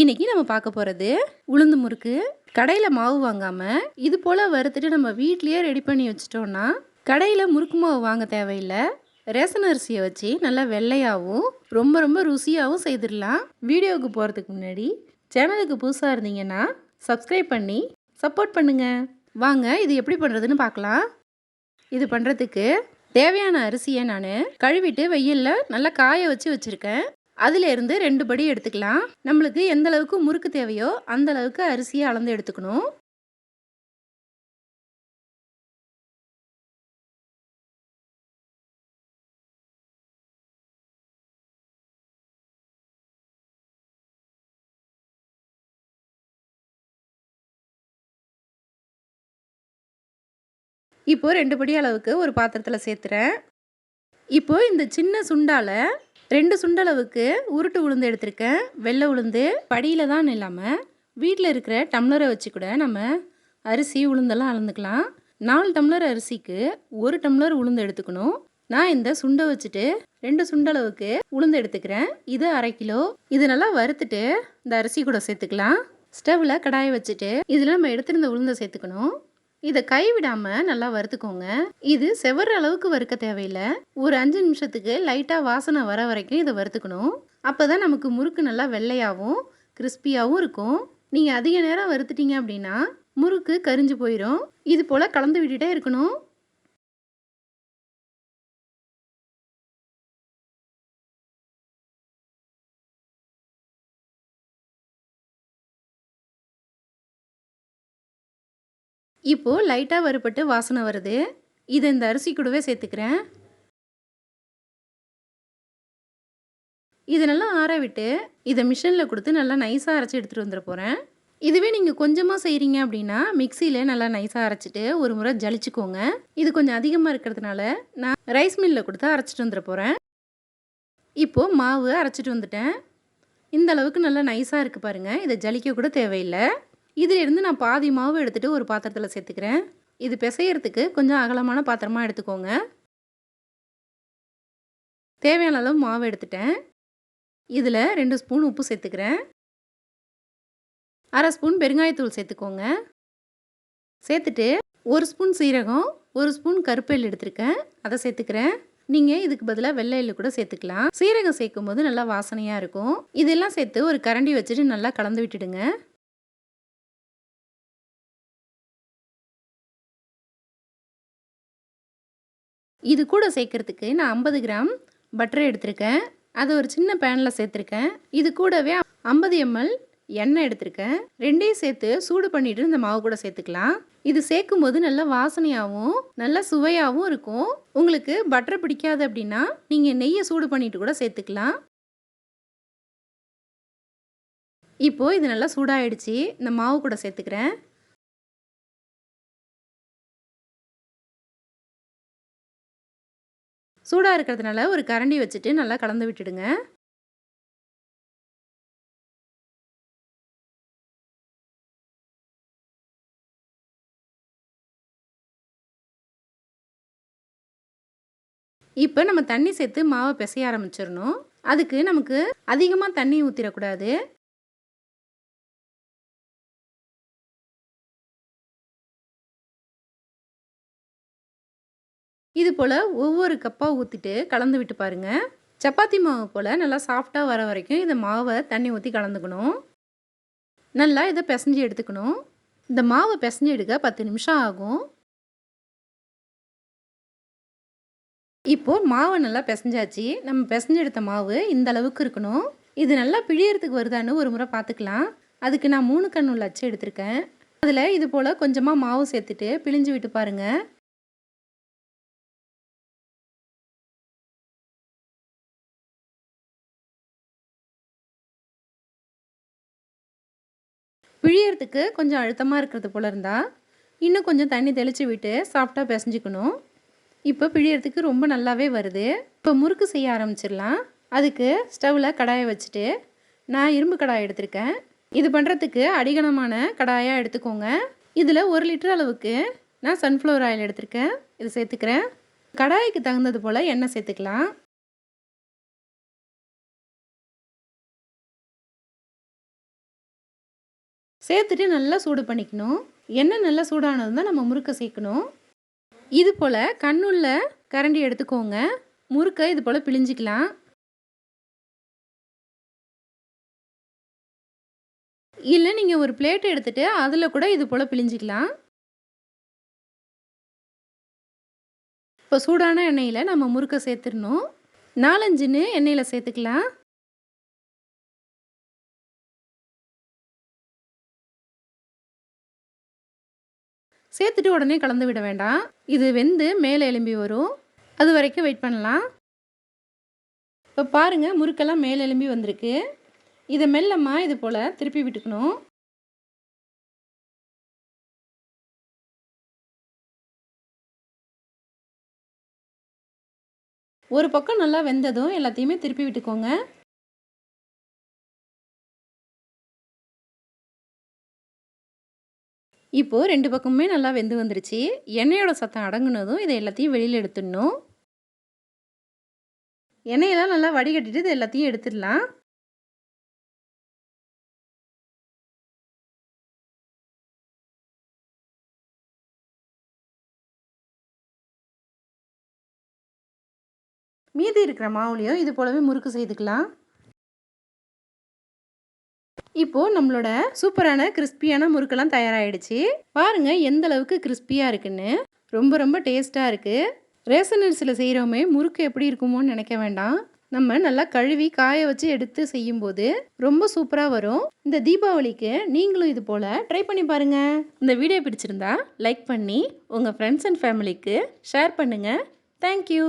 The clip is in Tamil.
இன்னைக்கு நம்ம பார்க்க போகிறது உளுந்து முறுக்கு. கடையில் மாவு வாங்காமல் இது போல் வறுத்துட்டு நம்ம வீட்லேயே ரெடி பண்ணி வச்சிட்டோன்னா கடையில் முறுக்கு மாவு வாங்க தேவையில்லை. ரேஷன் அரிசியை வச்சு நல்லா வெள்ளையாகவும் ரொம்ப ரொம்ப ருசியாகவும் செய்திடலாம். வீடியோவுக்கு போகிறதுக்கு முன்னாடி சேனலுக்கு புதுசாக இருந்தீங்கன்னா சப்ஸ்கிரைப் பண்ணி சப்போர்ட் பண்ணுங்கள் வாங்க இது எப்படி பண்ணுறதுன்னு பார்க்கலாம். இது பண்ணுறதுக்கு தேவையான அரிசியை நான் கழுவிட்டு வெயிலில் நல்லா காய வச்சு வச்சுருக்கேன். அதிலேருந்து ரெண்டு படி எடுத்துக்கலாம். நம்மளுக்கு எந்த அளவுக்கு முறுக்கு தேவையோ அந்த அளவுக்கு அரிசியை அளந்து எடுத்துக்கணும். இப்போ ரெண்டு படி அளவுக்கு ஒரு பாத்திரத்தில் சேர்த்துறேன். இப்போ இந்த சின்ன சுண்டால ரெண்டு சுண்டளவுக்கு உருட்டு உளுந்து எடுத்திருக்கேன். வெள்ளை உளுந்து. படியில் தான் இல்லாமல் வீட்டில் இருக்கிற டம்ளரை வச்சு கூட நம்ம அரிசி உளுந்தெல்லாம் அளந்துக்கலாம். நாலு டம்ளர் அரிசிக்கு ஒரு டம்ளர் உளுந்து எடுத்துக்கணும். நான் இந்த சுண்டை வச்சுட்டு ரெண்டு சுண்டளவுக்கு உளுந்து எடுத்துக்கிறேன். இது அரை கிலோ. இது நல்லா வறுத்துட்டு இந்த அரிசி கூட சேர்த்துக்கலாம். ஸ்டவ்வில் கடாயை வச்சுட்டு இதில் நம்ம எடுத்திருந்த உளுந்தை சேர்த்துக்கணும். இதை கைவிடாமல் நல்லா வறுத்துக்கோங்க. இது செவற அளவுக்கு வறுக்க தேவையில்லை. ஒரு அஞ்சு நிமிஷத்துக்கு லைட்டாக வாசனை வர வரைக்கும் இதை வறுத்துக்கணும். அப்போ தான் நமக்கு முறுக்கு நல்லா வெள்ளையாகவும் கிறிஸ்பியாகவும் இருக்கும். நீங்கள் அதிக நேரம் வறுத்துட்டீங்க அப்படின்னா முறுக்கு கரிஞ்சு போயிடும் இது போல் கலந்து விட்டுட்டே இருக்கணும். இப்போது லைட்டாக வறுபட்டு வாசனை வருது. இதை இந்த அரிசி கூடவே சேர்த்துக்கிறேன். இதை நல்லா ஆற விட்டு இதை மிஷினில் கொடுத்து நல்லா நைஸாக அரைச்சி எடுத்துகிட்டு வந்துட போகிறேன் இதுவே நீங்கள் கொஞ்சமாக செய்கிறீங்க அப்படின்னா மிக்சியில் நல்லா நைஸாக அரைச்சிட்டு ஒரு முறை ஜலிச்சுக்கோங்க. இது கொஞ்சம் அதிகமாக இருக்கிறதுனால நான் ரைஸ் மில்லில் கொடுத்து அரைச்சிட்டு வந்துட போகிறேன் இப்போது மாவு அரைச்சிட்டு வந்துட்டேன். இந்த அளவுக்கு நல்லா நைஸாக இருக்குது பாருங்கள் இதை ஜலிக்க கூட தேவையில்லை. இதிலிருந்து நான் பாதி மாவு எடுத்துகிட்டு ஒரு பாத்திரத்தில் சேர்த்துக்கிறேன். இது பிசையறதுக்கு கொஞ்சம் அகலமான பாத்திரமாக எடுத்துக்கோங்க. தேவையான அளவு மாவு எடுத்துட்டேன். இதில் ரெண்டு ஸ்பூன் உப்பு சேர்த்துக்கிறேன். அரை ஸ்பூன் பெருங்காயத்தூள் சேர்த்துக்கோங்க. சேர்த்துட்டு ஒரு ஸ்பூன் சீரகம் ஒரு ஸ்பூன் கருப்பெல் எடுத்திருக்கேன். அதை சேர்த்துக்கிறேன். நீங்கள் இதுக்கு பதிலாக வெள்ளை எள்ளு கூட சேர்த்துக்கலாம். சீரகம் சேர்க்கும் போது நல்லா வாசனையாக இருக்கும். இதெல்லாம் சேர்த்து ஒரு கரண்டி வச்சுட்டு நல்லா கலந்து விட்டுடுங்க. இது கூட சேர்க்குறதுக்கு நான் ஐம்பது கிராம் பட்டர் எடுத்திருக்கேன். அதை ஒரு சின்ன பேனில் சேர்த்துருக்கேன். இது கூடவே ஐம்பது எம்எல் எண்ணெய் எடுத்திருக்கேன். ரெண்டையும் சேர்த்து சூடு பண்ணிவிட்டு இந்த மாவு கூட சேர்த்துக்கலாம். இது சேர்க்கும் போது நல்ல வாசனையாகவும் நல்ல சுவையாகவும் இருக்கும். உங்களுக்கு பட்டர் பிடிக்காது அப்படின்னா நீங்கள் நெய்யை சூடு பண்ணிட்டு கூட சேர்த்துக்கலாம். இப்போது இது நல்லா சூடாகிடுச்சு இந்த மாவு கூட சேர்த்துக்கிறேன். சூடாக இருக்கிறதுனால ஒரு கரண்டி வச்சுட்டு நல்லா கலந்து விட்டுடுங்க. இப்போ நம்ம தண்ணி சேர்த்து மாவை பிசைய ஆரம்பிச்சிடணும். அதுக்கு நமக்கு அதிகமாக தண்ணி ஊற்றிடக்கூடாது இது போல் ஒவ்வொரு கப்பாக ஊற்றிட்டு கலந்து விட்டு பாருங்கள் சப்பாத்தி மாவு போல் நல்லா சாஃப்டாக வர வரைக்கும் இந்த மாவை தண்ணி ஊற்றி கலந்துக்கணும். நல்லா இதை பிசைஞ்சு எடுத்துக்கணும். இந்த மாவை பிசைஞ்சு எடுக்க பத்து நிமிஷம் ஆகும். இப்போது மாவை நல்லா பிசைஞ்சாச்சு. நம்ம பிசைஞ்சு எடுத்த மாவு இந்த அளவுக்கு இருக்கணும். இது நல்லா பிழியறதுக்கு வருதான்னு ஒரு முறை பார்த்துக்கலாம். அதுக்கு நான் மூணு கண்ணு உள்ள அச்சு எடுத்திருக்கேன். அதில் இது போல் கொஞ்சமாக மாவு சேர்த்துட்டு பிழிஞ்சு விட்டு பாருங்கள் பிழியறதுக்கு கொஞ்சம் அழுத்தமாக இருக்கிறது போல் இருந்தால் இன்னும் கொஞ்சம் தண்ணி தெளித்து விட்டு சாஃப்டாக பிசைஞ்சிக்கணும். இப்போ பிழியறதுக்கு ரொம்ப நல்லாவே வருது. இப்போ முறுக்கு செய்ய ஆரம்பிச்சிடலாம். அதுக்கு ஸ்டவ்வில் கடாயை வச்சுட்டு நான் இரும்பு கடாய் எடுத்திருக்கேன். இது பண்ணுறதுக்கு அடிகனமான கடாயாக எடுத்துக்கோங்க. இதில் ஒரு லிட்டர் அளவுக்கு நான் சன்ஃப்ளவர் ஆயில் எடுத்திருக்கேன். இது சேர்த்துக்கிறேன். கடாய்க்கு தகுந்தது போல் எண்ணெய் சேர்த்துக்கலாம். சேர்த்துட்டு நல்லா சூடு பண்ணிக்கணும். எண்ணெய் நல்லா சூடானது தான் நம்ம முறுக்கை சேர்க்கணும். இது போல் கண்ணுள்ள கரண்டி எடுத்துக்கோங்க. முறுக்கை இது போல் பிழிஞ்சிக்கலாம். இல்லை நீங்கள் ஒரு பிளேட் எடுத்துகிட்டு அதில் கூட இது போல் பிழிஞ்சிக்கலாம். இப்போ சூடான எண்ணெயில் நம்ம முறுக்கை சேர்த்துடணும். நாலஞ்சுன்னு எண்ணெயில் சேர்த்துக்கலாம். சேர்த்துட்டு உடனே கலந்து விட வேண்டாம். இது வெந்து மேலே எலும்பி வரும். அது வரைக்கும் வெயிட் பண்ணலாம். இப்போ பாருங்கள் முறுக்கெல்லாம் மேலே எலும்பி வந்திருக்கு. இதை மெல்லமாக இது போல் திருப்பி விட்டுக்கணும். ஒரு பக்கம் நல்லா வெந்ததும் எல்லாத்தையுமே திருப்பி விட்டுக்கோங்க. இப்போது ரெண்டு பக்கமுமே நல்லா வெந்து வந்துருச்சு. எண்ணெயோட சத்தம் அடங்குனதும் இதை எல்லாத்தையும் வெளியில் எடுத்துடணும். எண்ணெயெல்லாம் நல்லா வடிகட்டிட்டு இது எல்லாத்தையும் எடுத்துடலாம். மீதி இருக்கிற மாவுலையும் இது போலவே முறுக்கு செய்துக்கலாம். இப்போது நம்மளோட சூப்பரான கிறிஸ்பியான முறுக்கெல்லாம் தயாராகிடுச்சு பாருங்கள் எந்த அளவுக்கு கிறிஸ்பியாக இருக்குன்னு. ரொம்ப ரொம்ப டேஸ்ட்டாக இருக்குது ரேசன் அரிசியில் செய்கிறோமே முறுக்கு எப்படி இருக்குமோன்னு நினைக்க வேண்டாம். நம்ம நல்லா கழுவி காய வச்சு எடுத்து செய்யும்போது ரொம்ப சூப்பராக வரும். இந்த தீபாவளிக்கு நீங்களும் இது போல் ட்ரை பண்ணி பாருங்கள் இந்த வீடியோ பிடிச்சிருந்தா லைக் பண்ணி உங்கள் ஃப்ரெண்ட்ஸ் அண்ட் ஃபேமிலிக்கு ஷேர் பண்ணுங்கள் தேங்க்யூ